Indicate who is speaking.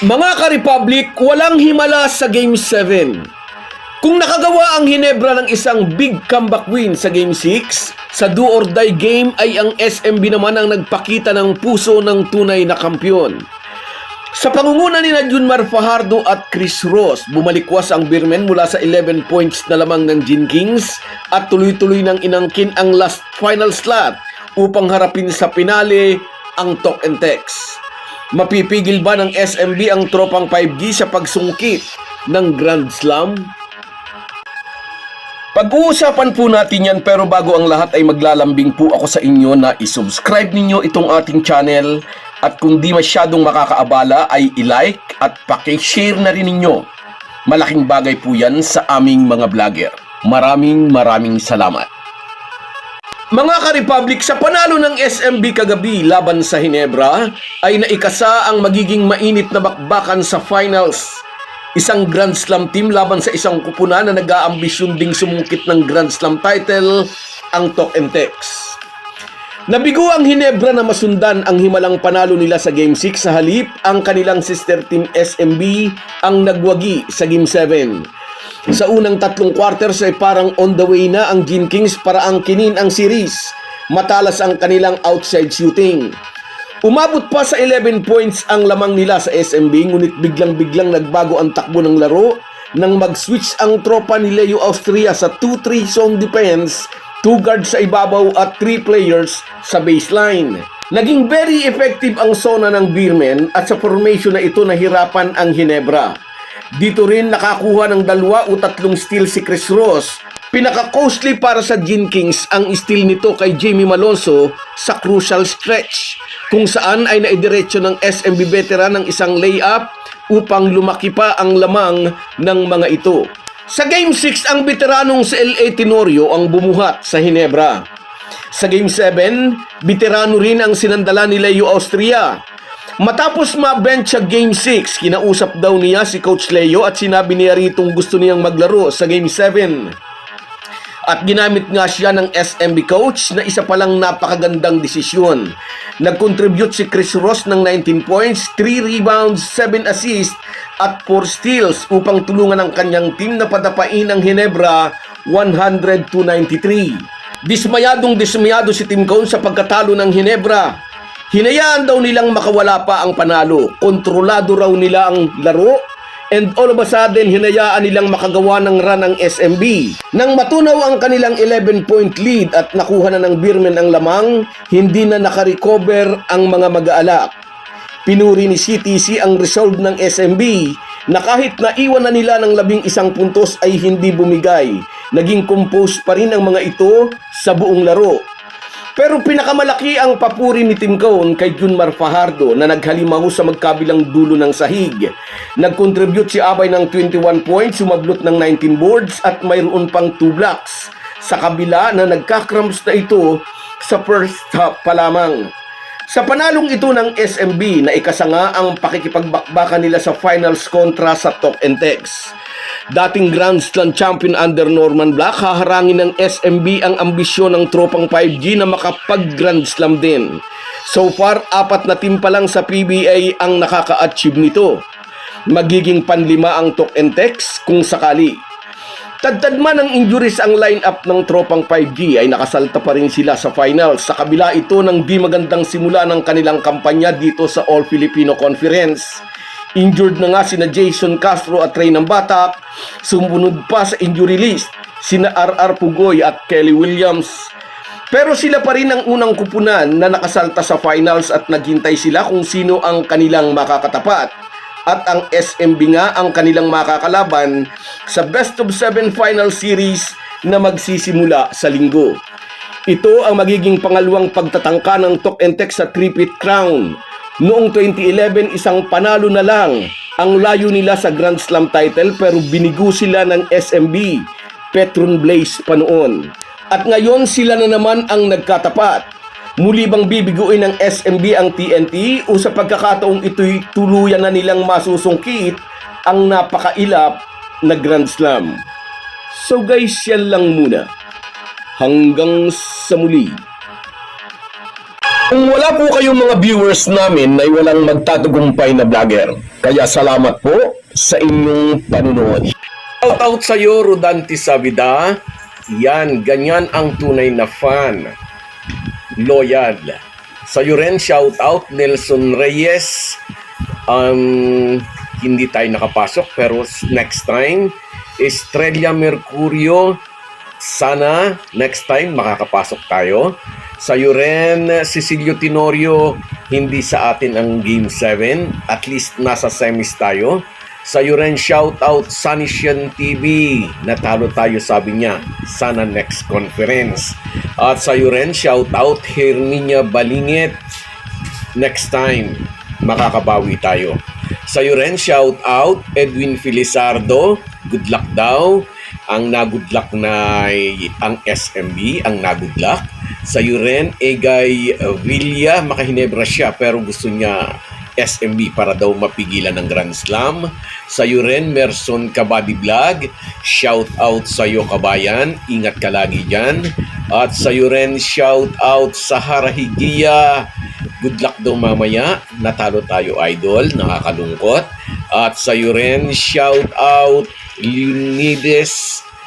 Speaker 1: Mga ka-Republic, walang himala sa Game 7. Kung nakagawa ang Hinebra ng isang big comeback win sa Game 6, sa do or die game ay ang SMB naman ang nagpakita ng puso ng tunay na kampyon. Sa pangunguna ni Junmar Fajardo at Chris Ross, bumalikwas ang Birmen mula sa 11 points na lamang ng Gin Kings at tuloy-tuloy nang inangkin ang last final slot upang harapin sa pinali ang Tok and Tex. Mapipigil ba ng SMB ang tropang 5G sa pagsungkit ng Grand Slam? Pag-uusapan po natin yan pero bago ang lahat ay maglalambing po ako sa inyo na isubscribe ninyo itong ating channel at kung di masyadong makakaabala ay i-like at paki-share na rin ninyo. Malaking bagay po yan sa aming mga vlogger. Maraming maraming salamat. Mga ka-Republic, sa panalo ng SMB kagabi laban sa Hinebra, ay naikasa ang magiging mainit na bakbakan sa finals. Isang Grand Slam team laban sa isang kupunan na nag-aambisyon ding sumungkit ng Grand Slam title, ang Tok and Tex. Nabigo ang Hinebra na masundan ang himalang panalo nila sa Game 6 sa halip ang kanilang sister team SMB ang nagwagi sa Game 7. Sa unang tatlong quarters ay parang on the way na ang Gin Kings para angkinin ang series. Matalas ang kanilang outside shooting. Umabot pa sa 11 points ang lamang nila sa SMB ngunit biglang-biglang nagbago ang takbo ng laro nang mag-switch ang tropa ni Leo Austria sa 2-3 zone defense, 2 guards sa ibabaw at 3 players sa baseline. Naging very effective ang zona ng Beermen at sa formation na ito nahirapan ang Hinebra. Dito rin nakakuha ng dalawa o tatlong steal si Chris Ross. Pinaka-costly para sa Gin Kings ang steal nito kay Jamie Malonzo sa crucial stretch kung saan ay naidiretso ng SMB veteran ng isang layup upang lumaki pa ang lamang ng mga ito. Sa Game 6, ang veteranong si LA Tenorio ang bumuhat sa Hinebra. Sa Game 7, veterano rin ang sinandala ni Leo Austria. Matapos ma-bench Game 6, kinausap daw niya si Coach Leo at sinabi niya ritong gusto niyang maglaro sa Game 7. At ginamit nga siya ng SMB coach na isa palang napakagandang desisyon. Nag-contribute si Chris Ross ng 19 points, 3 rebounds, 7 assists at 4 steals upang tulungan ang kanyang team na padapain ang Hinebra 100-93. Dismayadong dismayado si Tim Cone sa pagkatalo ng Hinebra. Hinayaan daw nilang makawala pa ang panalo. Kontrolado raw nila ang laro and all of a sudden hinayaan nilang makagawa ng run ang SMB. Nang matunaw ang kanilang 11-point lead at nakuha na ng Birmen ang lamang, hindi na nakarecover ang mga mag-aalak. Pinuri ni CTC ang resolve ng SMB na kahit naiwan na nila ng labing isang puntos ay hindi bumigay. Naging composed pa rin ang mga ito sa buong laro. Pero pinakamalaki ang papuri ni Tim Cone kay Junmar Fajardo na naghalimaho sa magkabilang dulo ng sahig. Nag-contribute si Abay ng 21 points, sumablot ng 19 boards at mayroon pang 2 blocks. Sa kabila na nagkakramps na ito sa first half pa lamang. Sa panalong ito ng SMB na ikasanga ang pakikipagbakbakan nila sa finals kontra sa Tok and Tex. Dating Grand Slam champion under Norman Black, haharangin ng SMB ang ambisyon ng tropang 5G na makapag Grand Slam din. So far, apat na team pa lang sa PBA ang nakaka-achieve nito. Magiging panlima ang Tok and Tex kung sakali. Tagtad man ng injuries ang lineup ng tropang 5G ay nakasalta pa rin sila sa finals sa kabila ito ng di magandang simula ng kanilang kampanya dito sa All Filipino Conference. Injured na nga sina Jason Castro at Ray ng sumunod pa sa injury list sina RR Pugoy at Kelly Williams. Pero sila pa rin ang unang kupunan na nakasalta sa finals at naghintay sila kung sino ang kanilang makakatapat at ang SMB nga ang kanilang makakalaban sa best of 7 final series na magsisimula sa linggo. Ito ang magiging pangalawang pagtatangka ng Tok and Tex sa Tripit Crown. Noong 2011, isang panalo na lang ang layo nila sa Grand Slam title pero binigo sila ng SMB, Petron Blaze pa noon. At ngayon sila na naman ang nagkatapat. Muli bang bibiguin ng SMB ang TNT o sa pagkakataong ito'y tuluyan na nilang masusungkit ang napakailap na Grand Slam? So guys, yan lang muna. Hanggang sa muli. Kung wala po kayong mga viewers namin ay walang magtatagumpay na vlogger. Kaya salamat po sa inyong panunood. Shout out sa iyo, Rodante Sabida. Yan, ganyan ang tunay na fan. Loyal. Sa iyo rin, shout out Nelson Reyes. Um, hindi tayo nakapasok pero next time, Estrella Mercurio. Sana next time makakapasok tayo. Sa iyo rin, Cecilio Tenorio, hindi sa atin ang Game 7. At least nasa semis tayo. Sa iyo rin, shout out Sanishan TV. Natalo tayo sabi niya. Sana next conference. At sa iyo rin, shout out Herminia Balingit. Next time, makakabawi tayo. Sa iyo rin, shout out Edwin Felizardo. Good luck daw. Ang nagud luck na ang SMB, ang nagud luck. Sa iyo rin, Egay Villa, makahinebra siya pero gusto niya SMB para daw mapigilan ng Grand Slam. Sa iyo rin, Merson Kabady Vlog, shout out sa iyo kabayan, ingat ka lagi dyan. At sa iyo rin, shout out sa Harahigia, good luck daw mamaya, natalo tayo idol, nakakalungkot. At sa iyo rin, shout out Leonides